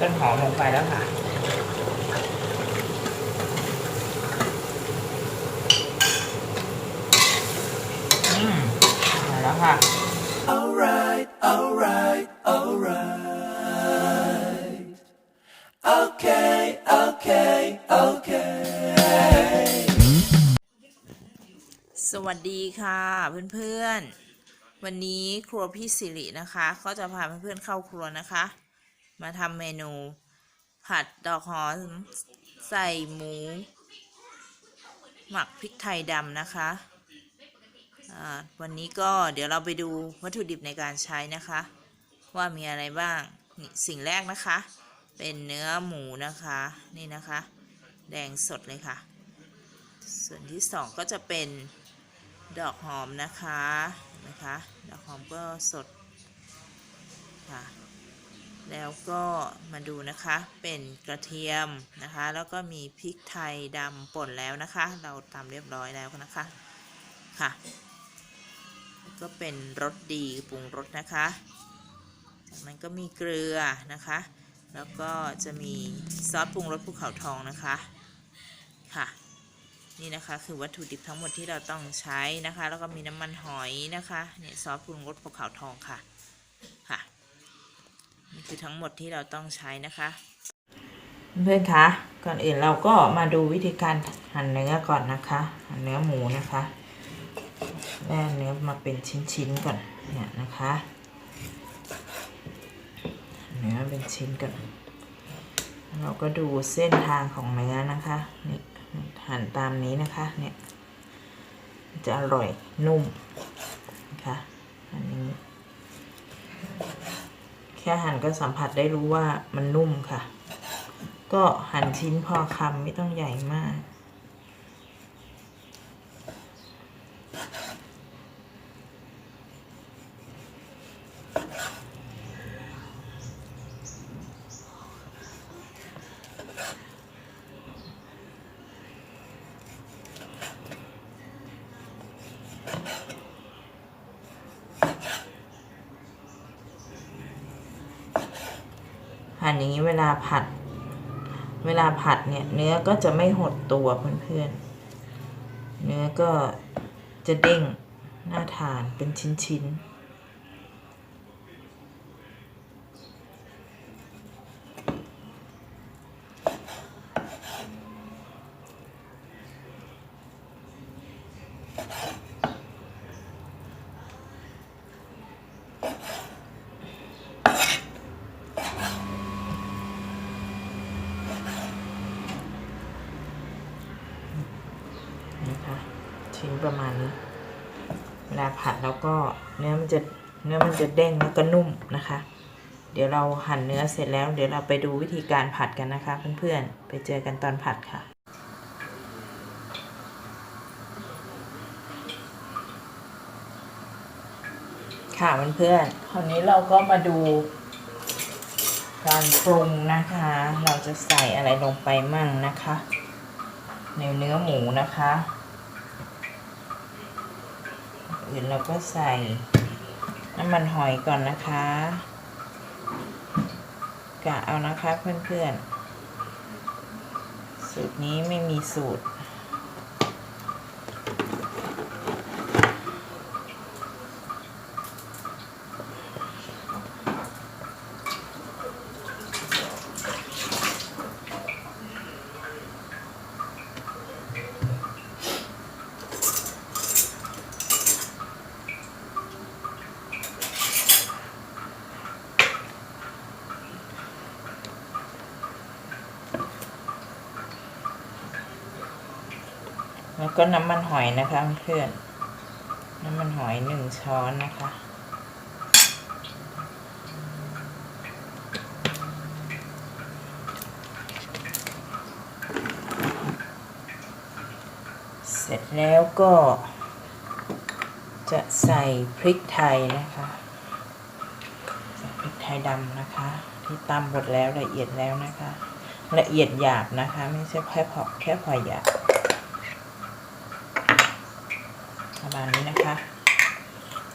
ต้นหอมลงไปแล้วค่ะอืมมาแล้วค่ะ Alright, alright, alright. Okay, okay, okay. สวัสดีค่ะเพื่อนๆวันนี้ครัวพี่สิรินะคะ ก็จะพาเพื่อนๆเข้าครัวนะคะ มาทำเมนู ผัดดอกหอมใส่หมู หมักพริกไทยดำนะคะ วันนี้ก็เดี๋ยวเราไปดูวัตถุดิบในการใช้นะคะ ว่ามีอะไรบ้าง สิ่งแรกนะคะ เป็นเนื้อหมูนะคะ นี่นะคะ แดงสดเลยค่ะ ส่วนที่สองก็จะเป็นดอกหอมนะคะนะคะ ดอกหอมก็สดค่ะ แล้วก็มาดูนะคะเป็นกระเทียมนะคะ แล้วก็มีพริกไทยดำป่นแล้วนะคะ เราตำเรียบร้อยแล้วนะคะค่ะก็เป็นรสดีปรุงรสนะคะจากนั้นก็มีเกลือนะคะ แล้วก็จะมีซอสปรุงรสภูเขาทองนะคะค่ะ นี่นะคะคือวัตถุดิบทั้งหมดที่เราต้องใช้นะคะ แล้วก็มีน้ำมันหอยนะคะเนี่ยซอสปรุงรสภูเขาทองค่ะค่ะ คือทั้งหมดที่เราต้องใช้นะคะ เพื่อนคะก่อนอื่นเราก็มาดูวิธีการหั่นเนื้อก่อนนะคะ หั่นเนื้อหมูนะคะแล่เนื้อมาเป็นชิ้นๆก่อนเนี่ยนะคะเนื้อเป็นชิ้นก่อนเราก็ดูเส้นทางของเนื้อนะคะนี่หั่นตามนี้นะคะเนี่ยจะอร่อยนุ่มนะคะอันนี้ แค่หั่นก็สัมผัสได้รู้ว่ามันนุ่มค่ะ ก็หั่นชิ้นพอคำไม่ต้องใหญ่มาก หั่นอย่างนี้เวลาผัด เวลาผัดเนี่ย เนื้อก็จะไม่หดตัวเพื่อนๆเนื้อก็จะเด้งน่าทานเป็นชิ้นๆนะคะ ชิ้นประมาณนี้ เวลาผัดแล้วก็เนื้อมันจะเนื้อมันจะเด้งแล้วก็นุ่มนะคะ เดี๋ยวเราหั่นเนื้อเสร็จแล้ว เดี๋ยวเราไปดูวิธีการผัดกันนะคะ เพื่อนๆ ไปเจอกันตอนผัดค่ะค่ะเพื่อนๆ คราวนี้เราก็มาดู การปรุงนะคะ เราจะใส่อะไรลงไปมั่งนะคะ ในเนื้อหมูนะคะ อื่นเราก็ใส่น้ำมันหอยก่อนนะคะกะเอานะคะเพื่อนๆ สูตรนี้ไม่มีสูตร แล้วก็น้ำมันหอยนะคะเพื่อนน้ำมันหอยหนึ่งช้อนนะคะ เสร็จแล้วก็จะใส่พริกไทยนะคะใส่พริกไทยดำนะคะ ที่ตำหมดแล้วละเอียดแล้วนะคะ ละเอียดหยาบนะคะ ไม่ใช่แค่พอแค่พอหยาบ มาณนี้นะคะ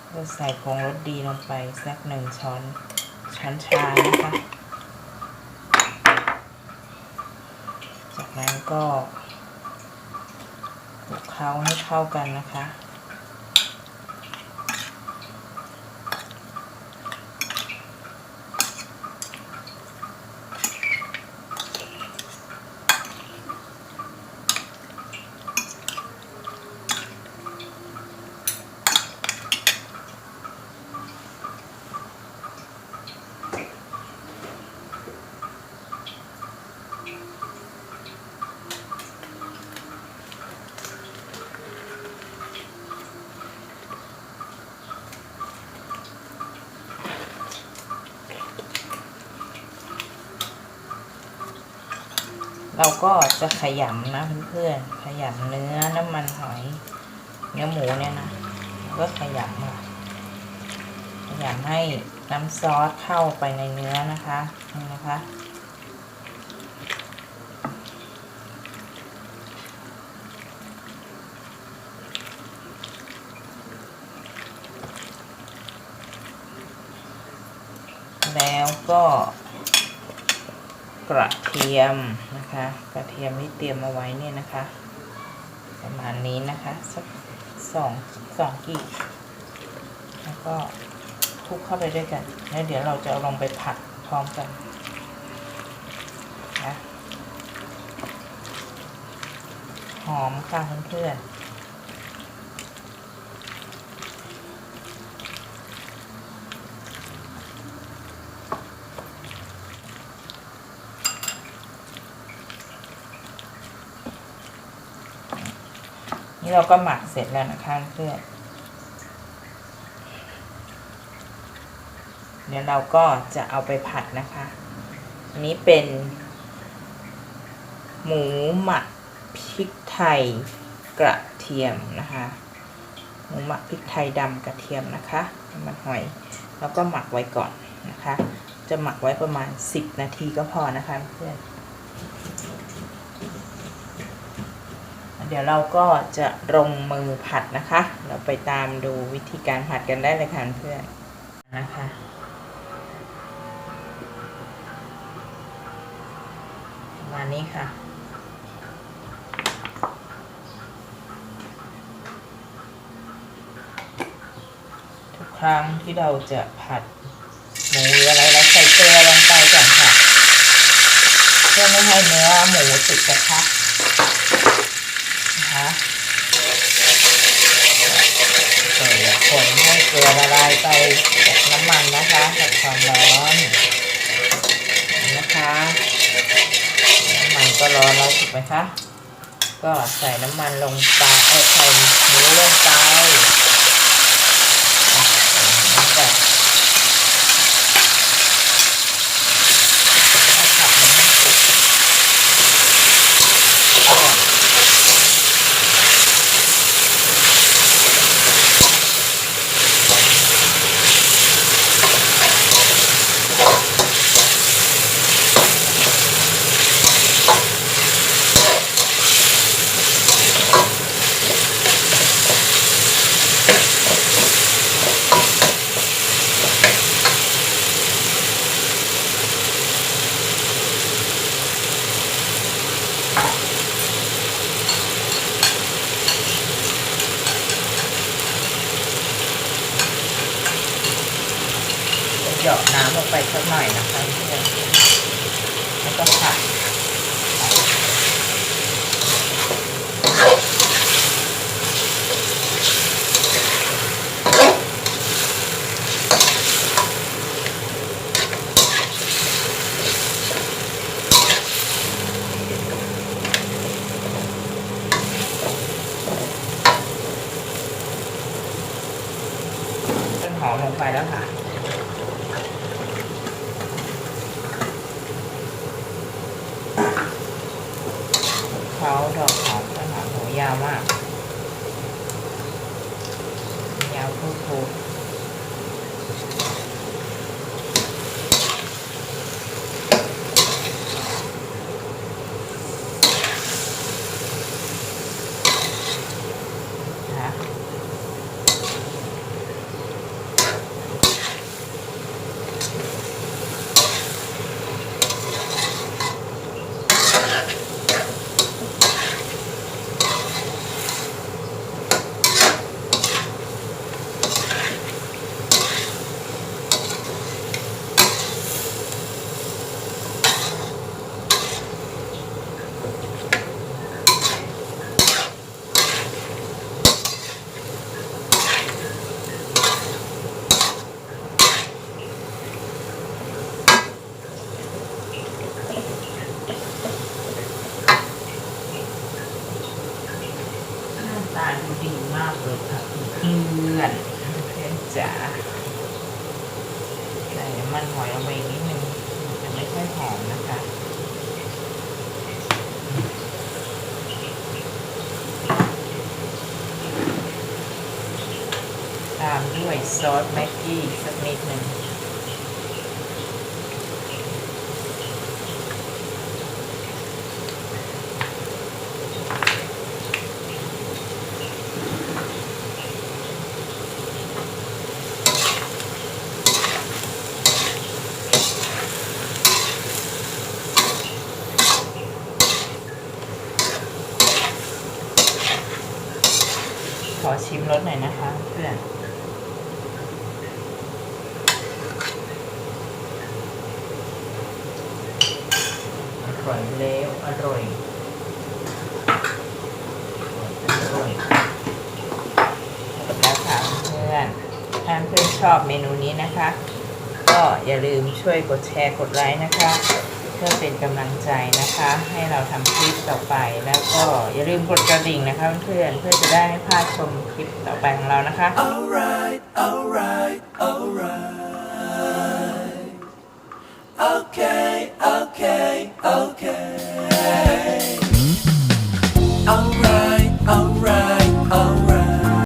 เราใส่ผงรสดีลงไปสักหนึ่งช้อนช้อนชานะคะ จากนั้นก็คลุกเคล้าให้เข้ากันนะคะ เราก็จะขยำนะเพื่อนๆขยำเนื้อน้ำมันหอยเนื้อหมูเนี่ยนะก็ขยำค่ะขยำให้น้ำซอสเข้าไปในเนื้อนะคะนี่นะคะแล้วก็ กระเทียมนะคะ กระเทียมที่เตรียมเอาไว้เนี่ยนะคะ ประมาณนี้นะคะสักสองสองกีบแล้วก็คลุกเข้าไปด้วยกัน แล้วเดี๋ยวเราจะเอาลงไปผัดพร้อมกันนะหอมค่ะเพื่อนๆ นี่เราก็หมักเสร็จแล้วนะคะเพื่อนเดี๋ยวเราก็จะเอาไปผัดนะคะอันนี้เป็น หมูหมักพริกไทยกระเทียมนะคะหมูหมักพริกไทยดำกระเทียมนะคะน้ำมันหอย แล้วก็หมักไว้ก่อนนะคะ จะหมักไว้ประมาณ 10 นาทีก็พอนะคะเพื่อน เดี๋ยวเราก็จะลงมือผัดนะคะ เราไปตามดูวิธีการผัดกันได้เลยค่ะเพื่อนนะคะประมาณนี้ค่ะทุกครั้งที่เราจะผัดหมูหรืออะไรเราใส่เกลือลงไปก่อนค่ะ เพื่อไม่ให้เนื้อหมูติดกระทะในให้เกลือละลายไปกับน้ำมันนะคะจากความร้อนนะคะน้ำมันก็ร้อนแล้วถูกไหมคะก็ใส่น้ำมันลงไปใส่หมูลงไปอะแล้วก็ผัดให้มันสุกก่อน หยอกน้ำลงไป สักหน่อยนะคะเพื่อนแล้วก็ผัดต้นหอมลงไปแล้วค่ะ เขาดอกหอมต้นหอมหัวยาวมาก เลือดจ๋าใส่มันหอยลงไปนิดนึงจะไม่ค่อยหอมนะคะตามด้วยซอสแม็กกี้สักนิดหนึ่ง สหน่อยนะคะเพื่อนอร่อยแล้วอร่อยอร่อยแล้วค่ะเพื่อนถ้าเพื่อนชอบเมนูนี้นะคะ ก็อย่าลืมช่วยกดแชร์กดไลค์นะคะ พื่อเป็นกำลังใจนะคะ ให้เราทำคลิปต่อไปแล้วก็อย่าลืมกดกระดิ่งนะคะเพื่อนเพื่อจะได้ไม่พลาดชมคลิปต่อไปของเรานะคะ alright alright alright okay okay okay alright